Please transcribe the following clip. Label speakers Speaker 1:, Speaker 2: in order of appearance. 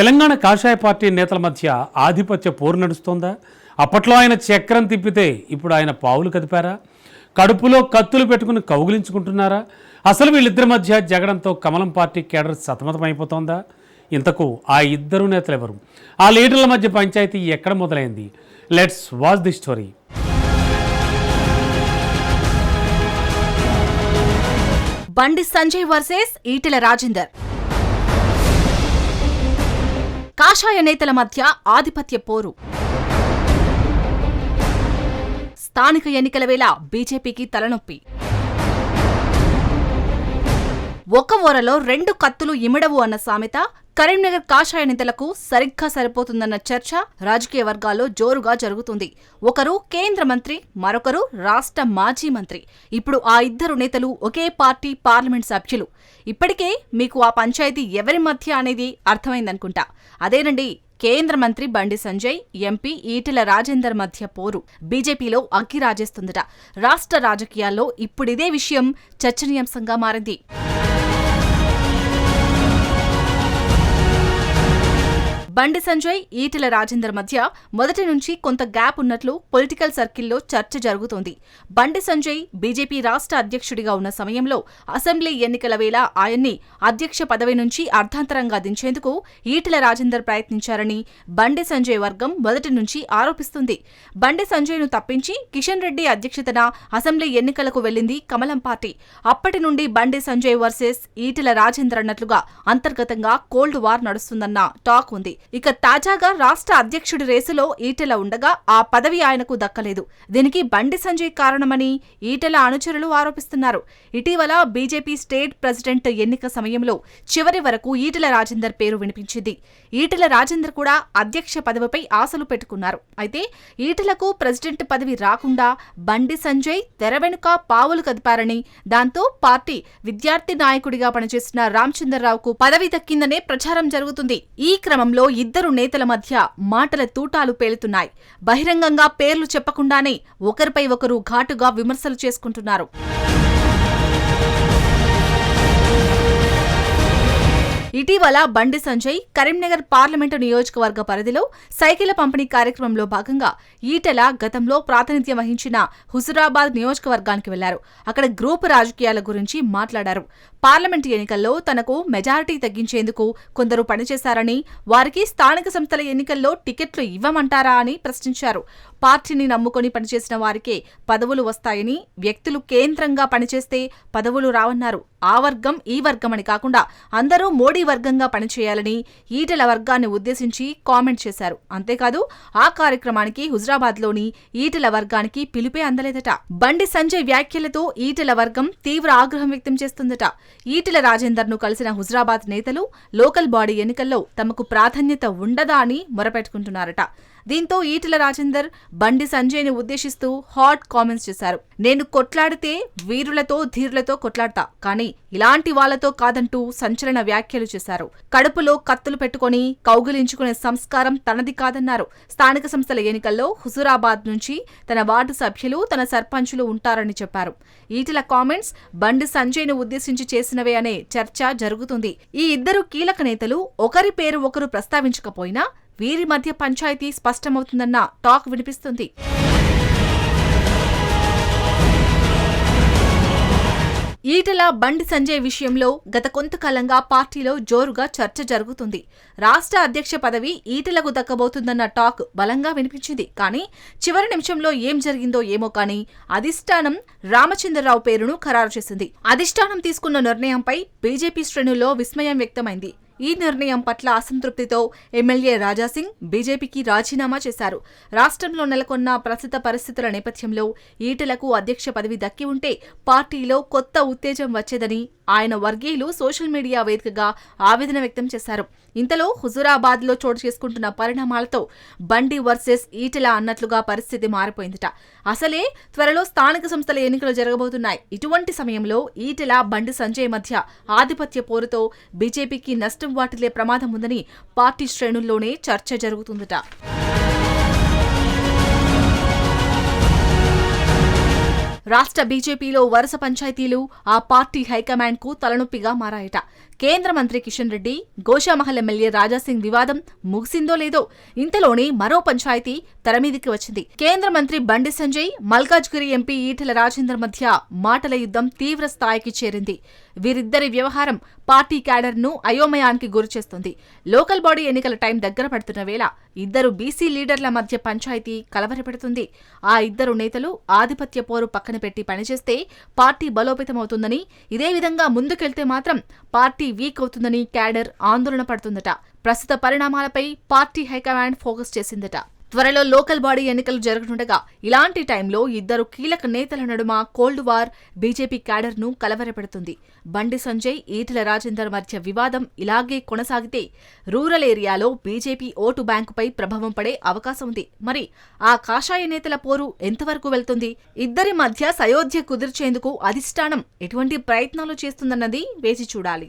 Speaker 1: తెలంగాణ కాషాయ పార్టీ నేతల మధ్య ఆధిపత్య పోరు నడుస్తోందా? అప్పట్లో ఆయన చక్రం తిప్పితే ఇప్పుడు ఆయన పావులు కదిపారా? కడుపులో కత్తులు పెట్టుకుని కౌగిలించుకుంటున్నారా? అసలు వీళ్ళిద్దరి మధ్య జగడంతో కమలం పార్టీ కేడర్ సతమతమైపోతోందా? ఇంతకు ఆ ఇద్దరు నేతలు ఎవరు ఆ లీడర్ల మధ్య పంచాయతీ ఎక్కడ మొదలైంది? Let's watch the story.
Speaker 2: Bandi Sanjay versus Etela Rajender. కాషాయ నేతల మధ్య ఆధిపత్య పోరు. స్థానిక ఎన్నికల వేళ బీజేపీకి తలనొప్పి. ఒక ఓరలో రెండు కత్తులు ఇమిడవు అన్న సామెత కరీంనగర్ కాషాయ నేతలకు సరిగ్గా సరిపోతుందన్న చర్చ రాజకీయ వర్గాల్లో జోరుగా జరుగుతుంది. ఒకరు కేంద్ర మంత్రి మరొకరు రాష్ట్ర మాజీ మంత్రి. ఇప్పుడు ఆ ఇద్దరు నేతలు ఒకే పార్టీ పార్లమెంట్ సభ్యులు. ఇప్పటికే మీకు ఆ పంచాయతీ ఎవరి మధ్య అనేది అర్థమైందనుకుంటా. అదేనండి కేంద్ర మంత్రి బండి సంజయ్ ఎంపీ ఈటెల రాజేందర్ మధ్య పోరు. బీజేపీలో అగ్గి రాజేస్తుందట. రాష్ట్ర రాజకీయాల్లో ఇప్పుడిదే విషయం చర్చనీయాంశంగా మారింది. బండి సంజయ్ ఈటెల రాజేందర్ మధ్య మొదటి నుంచి కొంత గ్యాప్ ఉన్నట్లు పొలిటికల్ సర్కిల్లో చర్చ జరుగుతోంది. బండి సంజయ్ బీజేపీ రాష్ట్ర అధ్యక్షుడిగా ఉన్న సమయంలో అసెంబ్లీ ఎన్నికల వేళ ఆయన్ని అధ్యక్ష పదవి నుంచి అర్ధాంతరంగా దించేందుకు ఈటెల రాజేందర్ ప్రయత్నించారని బండి సంజయ్ వర్గం మొదటి నుంచి ఆరోపిస్తుంది. బండి సంజయ్ను తప్పించి కిషన్ రెడ్డి అధ్యక్షతన అసెంబ్లీ ఎన్నికలకు వెళ్ళింది కమలం పార్టీ. అప్పటి నుండి బండి సంజయ్ వర్సెస్ ఈటెల రాజేందర్ అన్నట్లుగా అంతర్గతంగా కోల్డ్ వార్ నడుస్తుందన్న టాక్ ఉంది. ఇక తాజాగా రాష్ట్ర అధ్యక్షుడి రేసులో ఈటెల ఉండగా ఆ పదవి ఆయనకు దక్కలేదు. దీనికి బండి సంజయ్ కారణమని ఈటెల అనుచరులు ఆరోపిస్తున్నారు. ఇటీవల బీజేపీ స్టేట్ ప్రెసిడెంట్ ఎన్నిక సమయంలో చివరి వరకు ఈటెల రాజేందర్ పేరు వినిపించింది. ఈటెల రాజేందర్ కూడా అధ్యక్ష పదవిపై ఆశలు పెట్టుకున్నారు. అయితే ఈటెలకు ప్రెసిడెంట్ పదవి రాకుండా బండి సంజయ్ తెర వెనుక పావులు కదిపారని దాంతో పార్టీ విద్యార్థి నాయకుడిగా పనిచేసిన రామచంద్రరావుకు పదవి దక్కిందనే ప్రచారం జరుగుతుంది. ఈ క్రమంలో ఇద్దరు నేతల మధ్య మాటల తూటాలు పేలుతున్నాయి. బహిరంగంగా పేర్లు చెప్పకుండానే ఒకరిపై ఒకరు ఘాటుగా విమర్శలు చేసుకుంటున్నారు. ఇటీవల బండి సంజయ్ కరీంనగర్ పార్లమెంటు నియోజకవర్గ పరిధిలో సైకిళ్ళ పంపిణీ కార్యక్రమంలో భాగంగా ఈటెల గతంలో ప్రాతినిధ్యం వహించిన హుజురాబాద్ నియోజకవర్గానికి వెళ్ళారు. అక్కడ గ్రూప్ రాజకీయాల గురించి మాట్లాడారు. పార్లమెంటు ఎన్నికల్లో తనకు మెజారిటీ తగ్గించేందుకు కొందరు పనిచేశారని వారికి స్థానిక సంస్థల ఎన్నికల్లో టికెట్లు ఇవ్వమంటారా అని ప్రశ్నించారు. పార్టీని నమ్ముకొని పనిచేసిన వారికే పదవులు వస్తాయని వ్యక్తులు కేంద్రంగా పనిచేస్తే పదవులు రావన్నారు. ఆ వర్గం ఈ వర్గం అని కాకుండా అందరూ మోడీ వర్గంగా పనిచేయాలని ఈటెల వర్గాన్ని ఉద్దేశించి కామెంట్ చేశారు. అంతేకాదు ఆ కార్యక్రమానికి హుజరాబాద్లోని ఈటెల వర్గానికి పిలుపే అందలేదట. బండి సంజయ్ వ్యాఖ్యలతో ఈటెల వర్గం తీవ్ర ఆగ్రహం వ్యక్తం చేస్తుందట. ఈటెల రాజేందర్ను కలిసిన హుజరాబాద్ నేతలు లోకల్ బాడీ ఎన్నికల్లో తమకు ప్రాధాన్యత ఉండదా అని మొరపెట్టుకుంటున్నారట. దీంతో ఈటల రాజేందర్ బండి సంజయ్ని ఉద్దేశిస్తూ హాట్ కామెంట్స్ చేశారు. నేను కొట్లాడితే వీరులతో ధీరులతో కొట్లాడతా కానీ ఇలాంటి వాళ్ళతో కాదంటూ సంచలన వ్యాఖ్యలు చేశారు. కడుపులో కత్తులు పెట్టుకొని కౌగిలించుకునే సంస్కారం తనది కాదన్నారు. స్థానిక సంస్థల ఎన్నికల్లో హుజూరాబాద్ నుంచి తన వార్డు సభ్యులు తన సర్పంచులు ఉంటారని చెప్పారు. ఈటల కామెంట్స్ బండి సంజయ్ను ఉద్దేశించి చేసినవే అనే చర్చ జరుగుతుంది. ఈ ఇద్దరు కీలక నేతలు ఒకరి పేరు ఒకరు ప్రస్తావించకపోయినా వీరి మధ్య పంచాయతీ స్పష్టమవుతుందన్న టాక్ వినిపిస్తుంది. ఈటల బండి సంజయ్ విషయంలో గత కొంతకాలంగా పార్టీలో జోరుగా చర్చ జరుగుతుంది. రాష్ట్ర అధ్యక్ష పదవి ఈటలకు దక్కబోతుందన్న టాక్ బలంగా వినిపించింది. కానీ చివరి నిమిషంలో ఏం జరిగిందో ఏమో కానీ అధిష్టానం రామచంద్రరావు పేరును ఖరారు చేసింది. అధిష్టానం తీసుకున్న నిర్ణయంపై బీజేపీ శ్రేణుల్లో విస్మయం వ్యక్తమైంది. ఈ నిర్ణయం పట్ల అసంతృప్తితో ఎమ్మెల్యే రాజాసింగ్ బీజేపీకి రాజీనామా చేశారు. రాష్ట్రంలో నెలకొన్న ప్రస్తుత పరిస్థితుల నేపథ్యంలో ఈటెలకు అధ్యక్ష పదవి దక్కి ఉంటే పార్టీలో కొత్త ఉత్తేజం వచ్చేదని ఆయన వర్గీయులు సోషల్ మీడియా వేదికగా ఆవేదన వ్యక్తం చేశారు. ఇంతలో హుజురాబాద్లో చోటు చేసుకుంటున్న పరిణామాలతో బండి వర్సెస్ ఈటెల అన్నట్లుగా పరిస్థితి మారిపోయిందట. అసలే త్వరలో స్థానిక సంస్థల ఎన్నికలు జరగబోతున్నాయి. ఇటువంటి సమయంలో ఈటెల బండి సంజయ్ మధ్య ఆధిపత్య పోరుతో బీజేపీకి నష్టం వాటిల్లే ప్రమాదం ఉందని పార్టీ శ్రేణుల్లోనే చర్చ జరుగుతుందట. రాష్ట్ర బీజేపీలో వరుస పంచాయతీలు ఆ పార్టీ హైకమాండ్కు తలనొప్పిగా మారాయట. కేంద్ర మంత్రి కిషన్ రెడ్డి గోషామహల్ ఎమ్మెల్యే రాజాసింగ్ వివాదం ముగిసిందో లేదో ఇంతలోనే మరో పంచాయతీ తెరమీదికి వచ్చింది. కేంద్ర మంత్రి బండి సంజయ్ మల్కాజ్గిరి ఎంపీ ఈటెల రాజేందర్ మధ్య మాటల యుద్ధం తీవ్ర స్థాయికి చేరింది. వీరిద్దరి వ్యవహారం పార్టీ క్యాడర్ను అయోమయానికి గురిచేస్తుంది. లోకల్ బాడీ ఎన్నికల టైం దగ్గర పడుతున్న వేళ ఇద్దరు బీసీ లీడర్ల మధ్య పంచాయతీ కలవరపెడుతుంది. ఆ ఇద్దరు నేతలు ఆధిపత్య పోరు పక్కన పెట్టి పనిచేస్తే పార్టీ బలోపేతమవుతుందని ఇదే విధంగా ముందుకెళ్తే మాత్రం పార్టీ వీక్ అవుతుందని క్యాడర్ ఆందోళన పడుతుందట. ప్రస్తుత పరిణామాలపై పార్టీ హైకమాండ్ ఫోకస్ చేసిందట. త్వరలో లోకల్ బాడీ ఎన్నికలు జరగనుండగా ఇలాంటి టైంలో ఇద్దరు కీలక నేతల నడుమ కోల్డ్ వార్ బీజేపీ క్యాడర్ను కలవరపెడుతుంది. బండి సంజయ్ ఈటెల రాజేందర్ మధ్య వివాదం ఇలాగే కొనసాగితే రూరల్ ఏరియాలో బీజేపీ ఓటు బ్యాంకుపై ప్రభావం పడే అవకాశం ఉంది. మరి ఆ కాషాయ నేతల పోరు ఎంతవరకు వెళ్తుంది? ఇద్దరి మధ్య సయోధ్య కుదిర్చేందుకు అధిష్టానం ఎటువంటి ప్రయత్నాలు చేస్తుందన్నది వేచి చూడాలి.